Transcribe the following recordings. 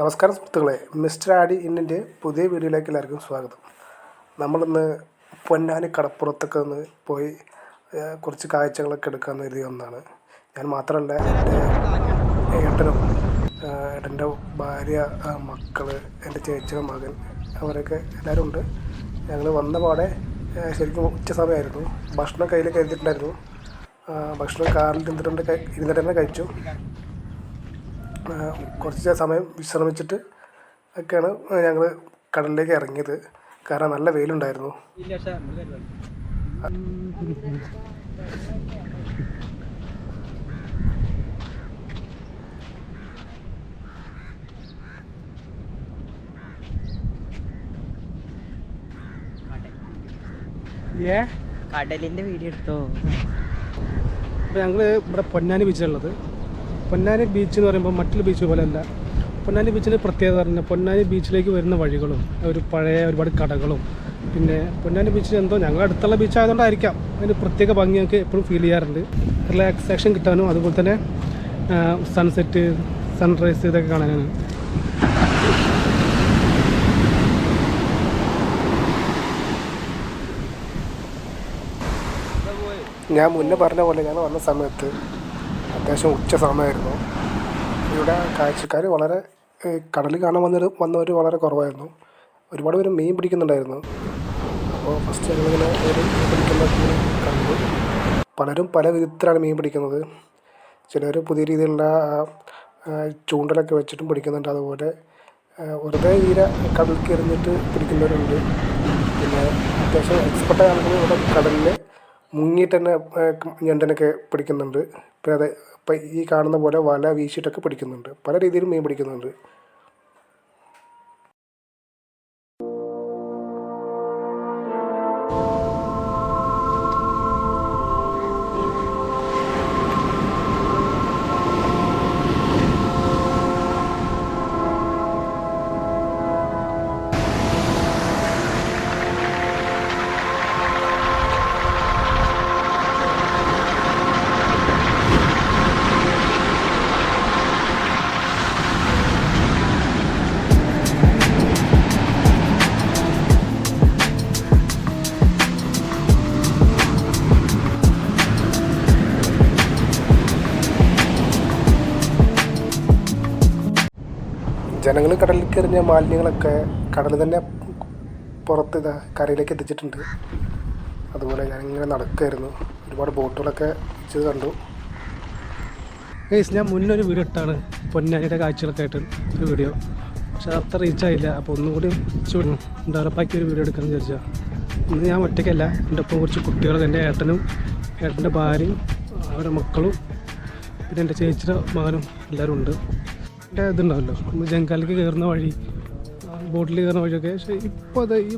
നമസ്കാരം സുഹൃത്തുക്കളെ. മിസ്റ്റർ ആഡി ഇന്നിന്റെ പുതിയ വീഡിയോയിലേക്ക് എല്ലാവർക്കും സ്വാഗതം. നമ്മളിന്ന് പൊന്നാനി കടപ്പുറത്തൊക്കെ ഒന്ന് പോയി കുറച്ച് കാഴ്ചകളൊക്കെ എടുക്കാമെന്ന് കരുതിയ ഒന്നാണ്. ഞാൻ മാത്രമല്ല എന്റെ ഏട്ടനും ഏട്ടന്റെ ഭാര്യ മക്കൾ എന്റെ ചേച്ചിയുടെ മകൻ അവരൊക്കെ എല്ലാവരും ഉണ്ട്. ഞങ്ങൾ വന്ന പാടെ ശരിക്കും ഉച്ച സമയമായിരുന്നു. ഭക്ഷണം കയ്യിൽ കരുതിയിട്ടുണ്ടായിരുന്നു. ഭക്ഷണം കാറിൽ ഇരുന്നിട്ടുണ്ട് ഇരുന്നിട്ട് തന്നെ കഴിച്ചു. കുറച്ച് സമയം വിശ്രമിച്ചിട്ട് ഒക്കെയാണ് ഞങ്ങൾ കടലിലേക്ക് ഇറങ്ങിയത്. കാരണം നല്ല വെയിലുണ്ടായിരുന്നു. കടലിന്റെ വീഡിയോ എടുത്തോ? ഞങ്ങൾ ഇവിടെ പൊന്നാനി ബീച്ചിലുള്ളത് പൊന്നാനി ബീച്ച് എന്ന് പറയുമ്പോൾ മറ്റുള്ള ബീച്ച് പോലെയല്ല. പൊന്നാനി ബീച്ചിൽ പ്രത്യേകത പറഞ്ഞാൽ പൊന്നാനി ബീച്ചിലേക്ക് വരുന്ന വഴികളും ഒരു പഴയ ഒരുപാട് കടകളും. പിന്നെ പൊന്നാനി ബീച്ചിൽ എന്തോ ഞങ്ങളുടെ അടുത്തുള്ള ബീച്ച് ആയതുകൊണ്ടായിരിക്കാം. അതിന് പ്രത്യേക ഭംഗി ഞങ്ങൾക്ക് എപ്പോഴും ഫീൽ ചെയ്യാറുണ്ട്. റിലാക്സേഷൻ കിട്ടാനും അതുപോലെ തന്നെ സൺസെറ്റ് സൺറൈസ് ഇതൊക്കെ കാണാനാണ്. ഞാൻ മുന്നേ പറഞ്ഞ പോലെ ഞാൻ വന്ന സമയത്ത് അത്യാവശ്യം ഉച്ച സമയമായിരുന്നു. ഇവിടെ കാഴ്ചക്കാർ വളരെ കടൽ കാണാൻ വന്നൊരു വന്നവർ വളരെ കുറവായിരുന്നു. ഒരുപാട് പേര് മീൻ പിടിക്കുന്നുണ്ടായിരുന്നു. അപ്പോൾ ഫസ്റ്റ് ഞങ്ങളിങ്ങനെ ഒരു മീൻ പിടിക്കുന്ന കണ്ടു. പലരും പല വിധത്തിലാണ് മീൻ പിടിക്കുന്നത്. ചിലർ പുതിയ രീതിയിലുള്ള ചൂണ്ടലൊക്കെ വെച്ചിട്ടും പിടിക്കുന്നുണ്ട് അതുപോലെ. വെറുതെ ഈര കടലിൽ എറിഞ്ഞിട്ട് പിടിക്കുന്നവരുണ്ട്. പിന്നെ അത്യാവശ്യം എക്സ്പെർട്ടായ ആളുകൾ ഇവിടെ കടലിൽ മുങ്ങിയിട്ട് തന്നെ ഞണ്ടിനൊക്കെ പിടിക്കുന്നുണ്ട്. പിന്നെ അതെ ഇപ്പം ഈ കാണുന്ന പോലെ വല വീശിയിട്ടൊക്കെ പിടിക്കുന്നുണ്ട്. പല രീതിയിലും മീൻ പിടിക്കുന്നുണ്ട്. എറിഞ്ഞ മാലിന്യങ്ങളൊക്കെ കടലിൽ തന്നെ പുറത്ത് ഇതാ കരയിലേക്ക് എത്തിച്ചിട്ടുണ്ട്. അതുപോലെ ഞാനിങ്ങനെ നടക്കുമായിരുന്നു ഒരുപാട് ബോട്ടുകളൊക്കെ ചെയ്ത് കണ്ടു. ഗൈസ് ഞാൻ മുന്നേ ഒരു വീഡിയോ ഇട്ടാണ്. പൊന്നാനിയുടെ കാഴ്ചകളൊക്കെ ആയിട്ട് ഒരു വീഡിയോ. പക്ഷെ അത് അത്ര റീച്ച് ആയില്ല. അപ്പോൾ ഒന്നുകൂടി ചൂടും ഡെവലപ്പാക്കി ഒരു വീഡിയോ എടുക്കാമെന്ന് വിചാരിച്ചാൽ ഇന്ന് ഞാൻ ഒറ്റയ്ക്കല്ല. എന്റെ ഒപ്പം കുറച്ച് കുട്ടികളും എന്റെ ഏട്ടനും ഏട്ടന്റെ ഭാര്യയും അവരുടെ മക്കളും പിന്നെ എന്റെ ചേച്ചിയുടെ മകനും എല്ലാവരും ഉണ്ട്. എന്റെ ഇതുണ്ടാവല്ലോ. നമ്മൾ ജങ്കാലിലേക്ക് കയറുന്ന വഴി ബോട്ടിൽ കയറുന്ന വഴിയൊക്കെ. പക്ഷേ ഇപ്പോൾ അത് ഈ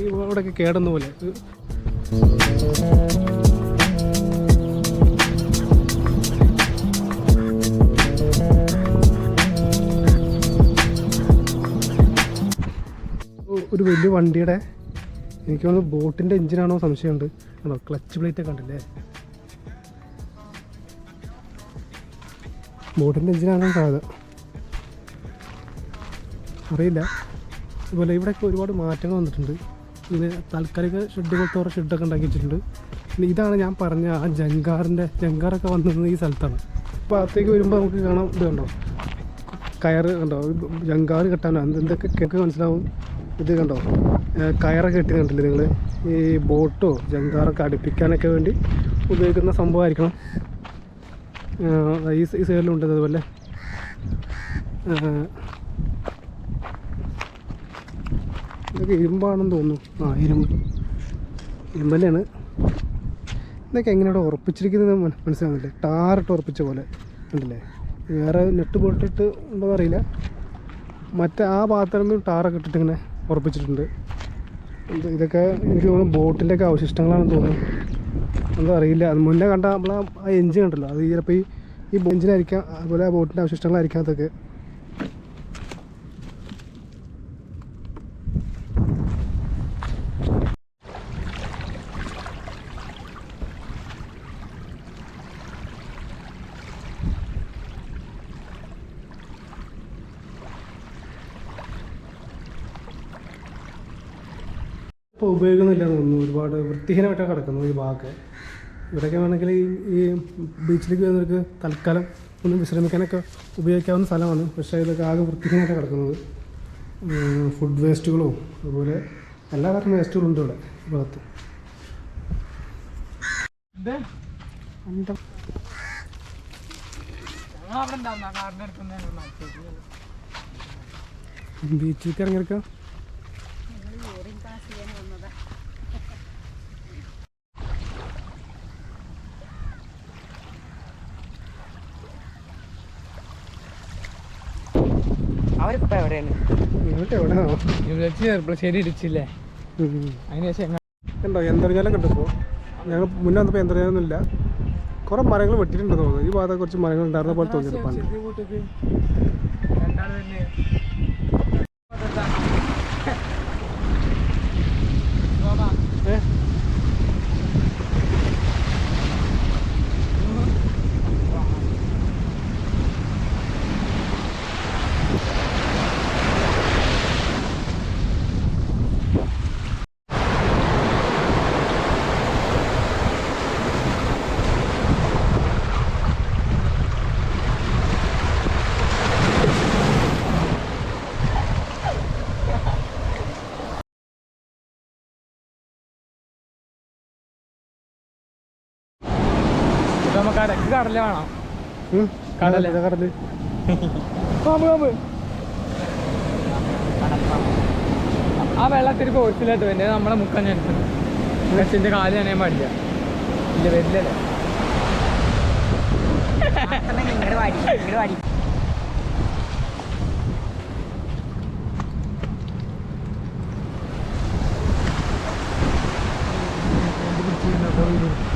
ഈ അവിടെയൊക്കെ കേടുന്ന പോലെ. ഒരു വലിയ വണ്ടിയുടെ എനിക്ക് തോന്നുന്നു ബോട്ടിന്റെ എഞ്ചിനാണോ സംശയമുണ്ട്. ആണോ ക്ലച്ച് പ്ലേറ്റ് ഒക്കെ ഉണ്ടല്ലേ ബോട്ടിന്റെ എഞ്ചിനാണോ സാധ്യത അറിയില്ല അതുപോലെ ഇവിടെയൊക്കെ ഒരുപാട് മാറ്റങ്ങൾ വന്നിട്ടുണ്ട്. ഇങ്ങനെ താൽക്കാലിക ഷെഡ് പോലത്തെ ഓരോ ഷെഡൊക്കെ ഉണ്ടാക്കി വെച്ചിട്ടുണ്ട്. പിന്നെ ഇതാണ് ഞാൻ പറഞ്ഞ ആ ജങ്കാറിന്റെ ജങ്കാറൊക്കെ വന്നിരുന്നത് ഈ സ്ഥലത്താണ്. അപ്പോൾ അകത്തേക്ക് വരുമ്പോൾ നമുക്ക് കാണാം ഇത് കണ്ടോ? കയറ് കണ്ടോ? ജങ്കാർ കെട്ടാനോ? എന്ത് എന്തൊക്കെ കേൾക്ക് മനസ്സിലാവും? ഇത് കണ്ടോ? കയറൊക്കെ കെട്ടി കണ്ടില്ലേ നിങ്ങൾ ഈ ബോട്ടോ ജങ്കാറൊക്കെ അടുപ്പിക്കാനൊക്കെ വേണ്ടി ഉപയോഗിക്കുന്ന സംഭവമായിരിക്കണം. ഈ സൈഡിലുണ്ട് അതുപോലെ ഇതൊക്കെ ഇരുമ്പാണെന്ന് തോന്നുന്നു. ആ ഇരുമ്പ്. ഇരുമ്പല്ലാണ്. ഇതൊക്കെ എങ്ങനെയാണ് ഉറപ്പിച്ചിരിക്കുന്നത് മനസ്സിലാകുന്നില്ലേ ടാറിട്ട് ഉറപ്പിച്ച പോലെ. ഉണ്ടല്ലേ വേറെ നെട്ട് പൊട്ടിട്ട് ഉണ്ടോ അറിയില്ല. മറ്റേ ആ ഭാഗത്തൊന്നും ടാറൊക്കെ ഇട്ടിട്ട് ഇങ്ങനെ ഉറപ്പിച്ചിട്ടുണ്ട്. ഇതൊക്കെ എനിക്ക് തോന്നുന്നു ബോട്ടിന്റെ ഒക്കെ അവശിഷ്ടങ്ങളാണെന്ന് തോന്നുന്നു. എന്താ അറിയില്ല. അത് മുന്നേ കണ്ട നമ്മൾ ആ എഞ്ചിൻ ഉണ്ടല്ലോ. അത് ചിലപ്പോൾ ഈ ഈ എഞ്ചിനായിരിക്കാം അതുപോലെ ആ ബോട്ടിന്റെ അവശിഷ്ടങ്ങളായിരിക്കാം അതൊക്കെ. ഇപ്പോൾ ഉപയോഗിക്കുന്നില്ല എന്ന് തോന്നുന്നു. ഒരുപാട് വൃത്തിഹീനമായിട്ടാണ് കിടക്കുന്നത് ഈ ഭാഗമൊക്കെ ഇവിടെയൊക്കെ വേണമെങ്കിൽ ഈ ബീച്ചിലേക്ക് വരുന്നവർക്ക് തൽക്കാലം ഒന്ന് വിശ്രമിക്കാനൊക്കെ ഉപയോഗിക്കാവുന്ന സ്ഥലമാണ്. പക്ഷേ ഇതൊക്കെ ആകെ വൃത്തിഹീനമായിട്ടാണ് കിടക്കുന്നത്. ഫുഡ് വേസ്റ്റുകളോ അതുപോലെ എല്ലാ തരം വേസ്റ്റുകളും ഉണ്ട് ഇവിടെ ഈ ഭാഗത്ത്. ബീച്ചിലേക്ക് ഇറങ്ങിയെടുക്കാം അവരിപ്പോ എവിടെയാണ്? ഇടിച്ചില്ലേ? കണ്ടോ യന്ത്രജാലം കണ്ടു ഇപ്പോൾ ഞങ്ങൾ മുന്നേ വന്നപ്പോൾ യന്ത്രജാലമൊന്നുമില്ല. കുറേ മരങ്ങൾ വെട്ടിയിട്ടുണ്ട് തോന്നുന്നു. ഈ ഭാഗത്ത് കുറച്ച് മരങ്ങൾ ഉണ്ടായിരുന്ന പോലെ തോന്നി പണ്ട് ഏ? നമുക്ക് കടക്ക് കടല വേണം. കടൽ. കടൽ. പാമ്പ് പാമ്പ്. ആ വെള്ളത്തിൽ കോഴ്സിലായിട്ട് വരുന്നത് നമ്മളെ മുക്കാൻ ഞാൻ ബസ്സിന്റെ കാൽ നനയാൻ പാടില്ല. ഇല്ല വരില്ലല്ലേ Thank you.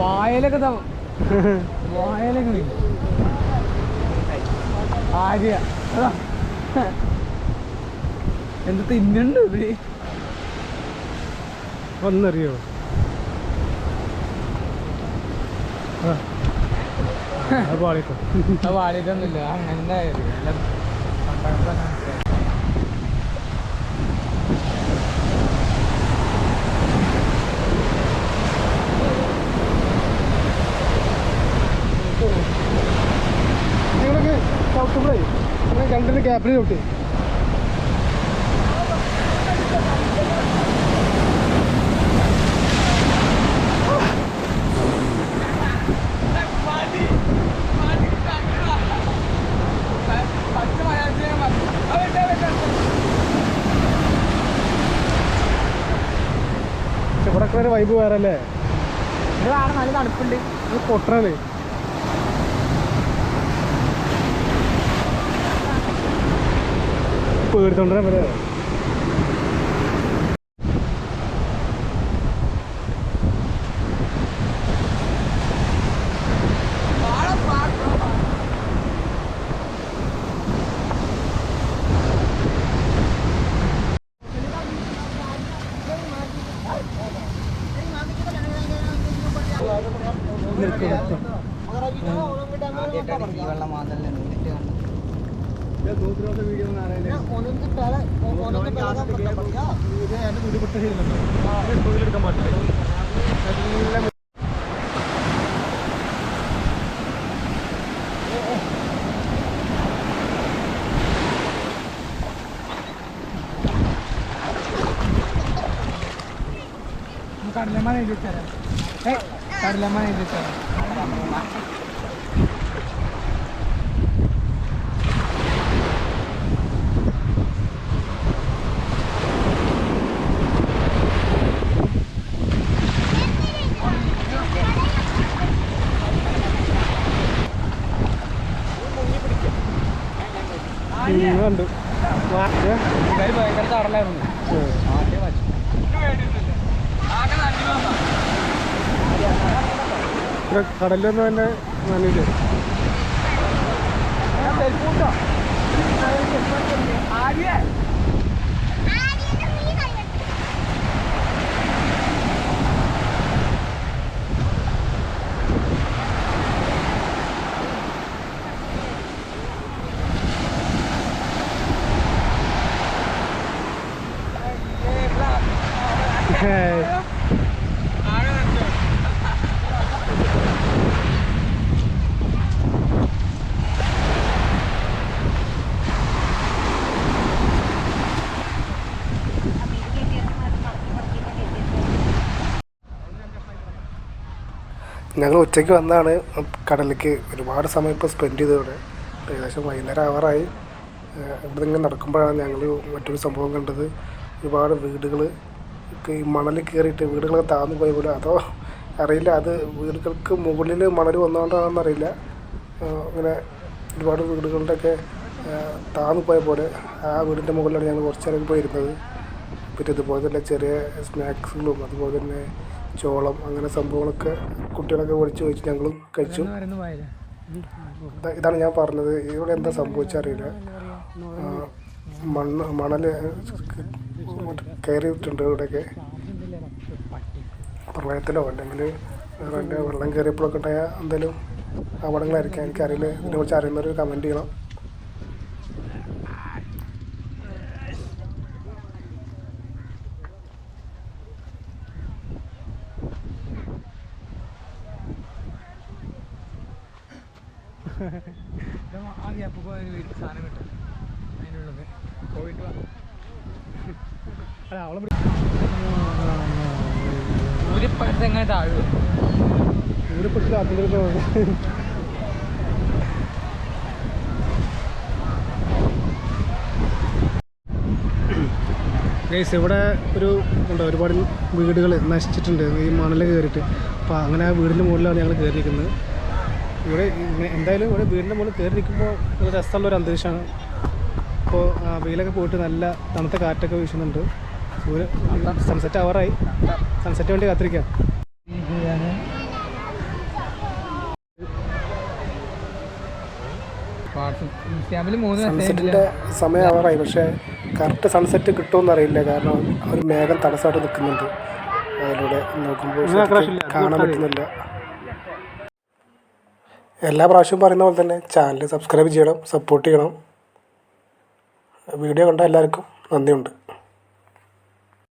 വായലൊക്കെ വായലൊക്കെ. ആര്യ. എന്ത് തിന്നുണ്ട് ഇവർ? വന്നറിയോ? വാടിയിട്ടൊന്നുമില്ല അങ്ങനെ എല്ലാം കണ്ടപ്പോൾ തന്നെ മനസ്സിലായി. നിങ്ങളൊക്കെ ചവിട്ടുമ്പോഴേ നിങ്ങൾ രണ്ടിന് ഗ്യാപ്പിൽ ചവിട്ടി പച്ച മലയാളത്തിൽ ഞാൻ പറഞ്ഞു. ആ, വിട്ടോ, ക്യാപ്റ്റൻ തൊട്ട്. ഇവിടെ ഒരു വൈബ് വേറെ അല്ലേ ഇവിടെ നല്ല തണുപ്പുണ്ട്. ഇത് പേടിത്തോണ്ടേ വരെ ആദ്യമായിട്ടാണ് Carlemane y Lucharán. Eh, Carlemane y ഇവിടെ നിന്ന് തന്നെ നനയില്ല ഞങ്ങൾ ഉച്ചയ്ക്ക് വന്നാണ് കടലിലേക്ക് ഒരുപാട് സമയം ഇപ്പോൾ സ്പെൻഡ് ചെയ്തത് ഇവിടെ ഏകദേശം വൈകുന്നേരം ആവാറായി. ഇവിടെ നിന്ന് നടക്കുമ്പോഴാണ് ഞങ്ങൾ മറ്റൊരു സംഭവം കണ്ടത്. ഒരുപാട് വീടുകൾ ഈ മണലിൽ കയറിയിട്ട് വീടുകളൊക്കെ താഴ്ന്നു പോയ പോലെ. അതോ അറിയില്ല അത് വീടുകൾക്ക് മുകളിൽ മണൽ വന്നുകൊണ്ടാണെന്ന് അറിയില്ല. അങ്ങനെ ഒരുപാട് വീടുകളുടെയൊക്കെ താഴ്ന്നു പോയ പോലെ ആ വീടിന്റെ മുകളിലാണ് ഞങ്ങൾ കുറച്ച് നേരം പോയിരുന്നത്. പിന്നെ ഇതുപോലെ തന്നെ ചെറിയ സ്നാക്സുകളും അതുപോലെ തന്നെ ചോളം അങ്ങനെ സംഭവങ്ങളൊക്കെ കുട്ടികളൊക്കെ ഒഴിച്ചു വെച്ച് ഞങ്ങളും കഴിച്ചു. ഇതാണ് ഞാൻ പറഞ്ഞത്. ഇവിടെ എന്താ സംഭവിച്ചറിയില്ല. മണ്ണ് മണൽ കയറിയിട്ടുണ്ട് ഇവിടെയൊക്കെ. പ്രളയത്തിലോ അല്ലെങ്കിൽ വെള്ളം കയറിയപ്പോഴൊക്കെ ഉണ്ടായ എന്തെങ്കിലും അപകടങ്ങളായിരിക്കാം എനിക്കറിയില്ല. ഇതിനെക്കുറിച്ച് അറിയുന്നവർ കമന്റ് ചെയ്യണം. ആ ഗ്യാപ്പ് പോയ ഒരു സാധനം കിട്ടും. അതിനുള്ളത്. പോയിട്ട് അല്ല അവളെ ഊരിപ്പടുത്ത് എങ്ങനെ താഴുക ഊരിപ്പെട്ട് അതിന്റെ ഗൈസ് ഇവിടെ ഒരു ഉണ്ട് ഒരുപാട് വീടുകൾ നശിച്ചിട്ടുണ്ട്. ഈ മണൽ കയറിയിട്ട്. അപ്പോൾ അങ്ങനെ ആ വീടിന്റെ മുകളിലാണ് ഞങ്ങൾ കയറിയിരിക്കുന്നത്. ഇവിടെ എന്തായാലും ഇവിടെ വീടിന്റെ മുകളിൽ കയറിയിരിക്കുമ്പോൾ ഒരു രസമുള്ള ഒരു അന്തരീക്ഷമാണ്. ഇപ്പോൾ വെയിലൊക്കെ പോയിട്ട് നല്ല തണുത്ത കാറ്റൊക്കെ വീശുന്നുണ്ട്. സൂര്യ സൺസെറ്റ് അവറായി സൺസെറ്റ് വേണ്ടി കാത്തിരിക്കാം. സൺസെറ്റിന്റെ സമയം അവറായി പക്ഷേ കറക്റ്റ് സൺസെറ്റ് കിട്ടുമെന്ന് അറിയില്ല. കാരണം ഒരു മേഘം തടസ്സമായിട്ട് നിൽക്കുന്നുണ്ട്. അതിലൂടെ നോക്കുമ്പോൾ കാണാൻ പറ്റുന്നില്ല. എല്ലാ പ്രാവശ്യവും പറയുന്ന പോലെ തന്നെ ചാനൽ സബ്സ്ക്രൈബ് ചെയ്യണം സപ്പോർട്ട് ചെയ്യണം. വീഡിയോ കണ്ട എല്ലാവർക്കും നന്ദിയുണ്ട്.